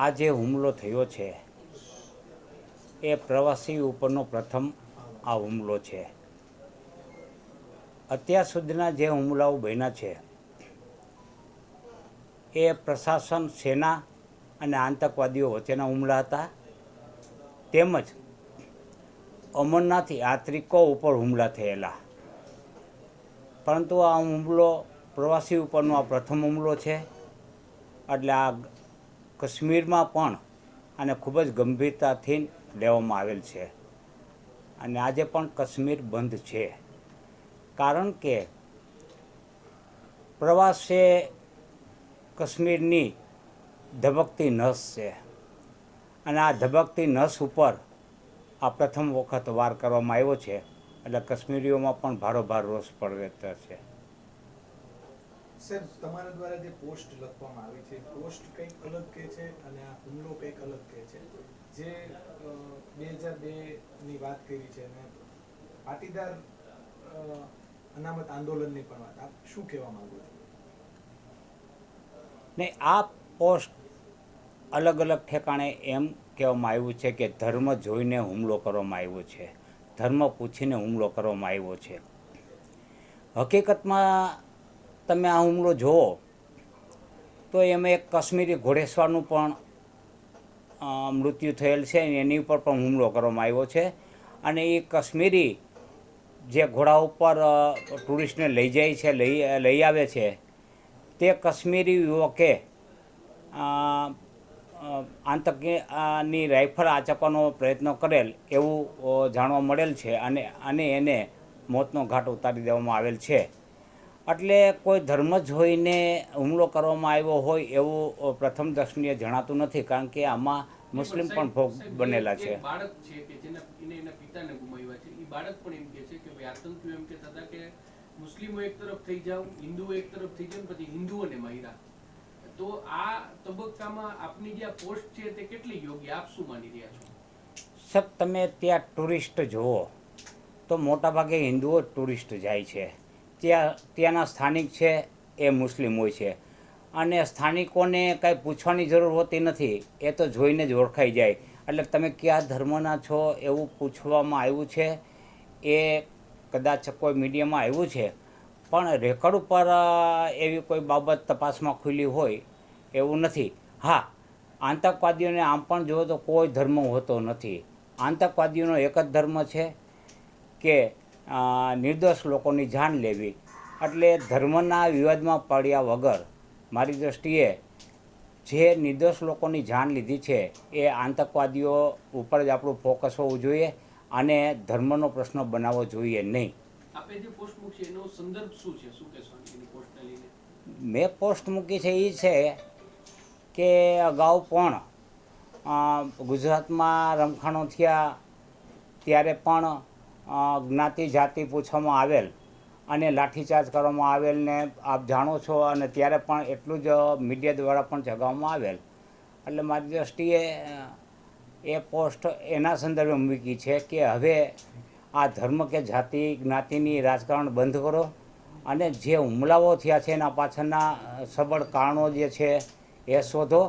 આ જે હુમલો થયો છે, એ પ્રવાસી ઉપરનો પ્રથમ આ હુમલો છે. અત્યાર સુધીના જે હુમલાઓ બન્યા છે, એ પ્રશાસન, સેના અને આતંકવાદીઓ વચ્ચેના હુમલા હતા. તેમજ અમરનાથ યાત્રિકો ઉપર હુમલા થયેલા. પરંતુ આ હુમલો પ્રવાસી ઉપરનો આ પ્રથમ હુમલો છે. એટલે આ કાશ્મીરમાં પણ આને ખૂબ જ ગંભીરતાથી લેવામાં આવેલ છે. અને આજે પણ કાશ્મીર બંધ છે. કારણ કે પ્રવાસે કશ્મીરની ધબકતી નસ છે. અને આ ધબકતી નસ ઉપર આ પ્રથમ વખત વાર કરવામાં આવ્યો છે. એટલે કશ્મીરીઓમાં પણ ભારોભાર રોષ પડતો છે. સર તમારા દ્વારા જે પોસ્ટ લખવામાં આવી છે, પોસ્ટ કંઈક અલગ કહે છે અને આ હુમલો કંઈક અલગ કહે છે? જે બે હજાર બેની વાત કરી છે અને પાટીદાર અનામત આંદોલનની પણ વાત. આપ શું કહેવા માંગો છો? ને આ પોસ્ટ અલગ અલગ ઠેકાણે એમ કહેવામાં આવ્યું છે કે ધર્મ જોઈને હુમલો કરવામાં આવ્યો છે. ધર્મ પૂછીને હુમલો કરવામાં આવ્યો છે. હકીકતમાં તમે આ હુમલો જુઓ, તો એમાં એક કાશ્મીરી ઘોડેસવારનું પણ મૃત્યુ થયેલ છે એની ઉપર પણ હુમલો કરવામાં આવ્યો છે. અને એ કાશ્મીરી જે ઘોડા ઉપર ટુરિસ્ટને લઈ જાય છે, લઈ લઈ આવે છે, તે કાશ્મીરી યુવકે આતંકની રાઇફલ આચકવાનો પ્રયત્ન કરેલ એવું જાણવા મળેલ છે અને અને એને મોતનો ઘાટ ઉતારી દેવામાં આવેલ છે. એટલે કોઈ ધર્મ જોઈને હુમલો કરવામાં આવ્યો હોય એવું પ્રથમ દર્શનીય જણાતું નથી કારણ કે આમાં મુસ્લિમ પણ ભોગ બનેલા છે. બાળક છે કે જેના એને પિતાને ગુમાવ્યા છે. એ બાળક પણ એમ કે છે કે ભાઈ આતંકીઓ એમ કહેતા હતા કે મુસ્લિમો એક તરફ થઈ જાવ હિન્દુઓ એક તરફ થઈ ને પછી હિન્દુઓને માર્યા. તો આ તબક્કામાં આપની જે આ પોસ્ટ છે તે કેટલી યોગ્ય? આપ શું માની રહ્યા છો? સર તમે ત્યાં ટુરિસ્ટ જુઓ તો મોટાભાગે હિન્દુઓ ટુરિસ્ટ જાય છે. ત્યાં, ત્યાંના સ્થાનિક છે, એ મુસ્લિમ હોય છે. અને સ્થાનિકોને કાંઈ પૂછવાની જરૂર હોતી નથી, એ તો જોઈને જ ઓળખાઈ જાય. એટલે તમે કયા ધર્મના છો એવું પૂછવામાં આવ્યું છે, એ કદાચ કોઈ મીડિયામાં આવ્યું છે. પણ રેકોર્ડ ઉપર એવી કોઈ બાબત તપાસમાં ખુલી હોય એવું નથી. હા, આતંકવાદીઓને આમ પણ જુઓ તો કોઈ ધર્મ હોતો નથી. આતંકવાદીઓનો એક જ ધર્મ છે કે નિર્દોષ લોકોની જાન લેવી. એટલે ધર્મના વિવાદમાં પડ્યા વગર મારી દૃષ્ટિએ જે નિર્દોષ લોકોની જાન લીધી છે એ આતંકવાદીઓ ઉપર જ આપણું ફોકસ હોવું જોઈએ અને ધર્મનો પ્રશ્ન બનાવવો જોઈએ નહીં. મેં પોસ્ટ મૂકી છે એ છે કે અગાઉ પણ ગુજરાતમાં રમખાણો થયા ત્યારે પણ જ્ઞાતિ જાતિ પૂછવામાં આવેલ અને લાઠીચાર્જ કરવામાં આવેલ ને આપ જાણો છો અને ત્યારે પણ એટલું જ મીડિયા દ્વારા પણ જગાવવામાં આવેલ. એટલે મારી દૃષ્ટિએ એ પોસ્ટ એના સંદર્ભે મૂકી છે કે હવે આ ધર્મ કે જાતિ જ્ઞાતિની રાજકારણ બંધ કરો અને જે હુમલાઓ થયા છે એના પાછળના સબળ કારણો જે છે એ શોધો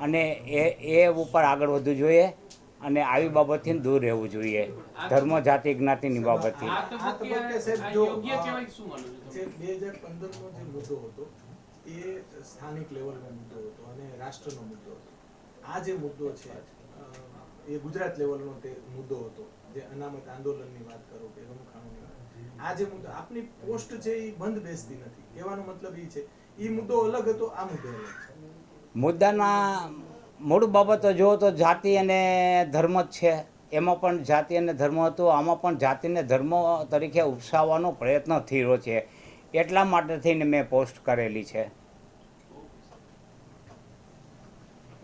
અને એ એ ઉપર આગળ વધવું જોઈએ. અને આવી બાબતથી દૂર રહેવું જોઈએ. ધર્મ જાતિ જ્ઞાતિની બાબતથી. બે હજાર પંદરનો જે મુદ્દો હતો એ સ્થાનિક લેવલનો મુદ્દો હતો અને રાષ્ટ્રનો મુદ્દો હતો. આ જે મુદ્દો છે એ ગુજરાત લેવલનો તે મુદ્દો હતો. જે અનામત આંદોલનની વાત કરો કે રમખાણોની વાત. આ જે મુદ્દો આપની પોસ્ટ છે એ બંધ બેસતી નથી. કહેવાનો મતલબ એ છે એ મુદ્દો અલગ હતો આ મુદ્દો અલગ છે. મુદ્દાના મૂળ બાબતો જુઓ તો જાતિ અને ધર્મ જ છે. એમાં પણ જાતિ અને ધર્મ હતું. આમાં પણ જાતિને ધર્મ તરીકે ઉપસાવવાનો પ્રયત્ન થયો છે. એટલા માટે થઈને મેં પોસ્ટ કરેલી છે.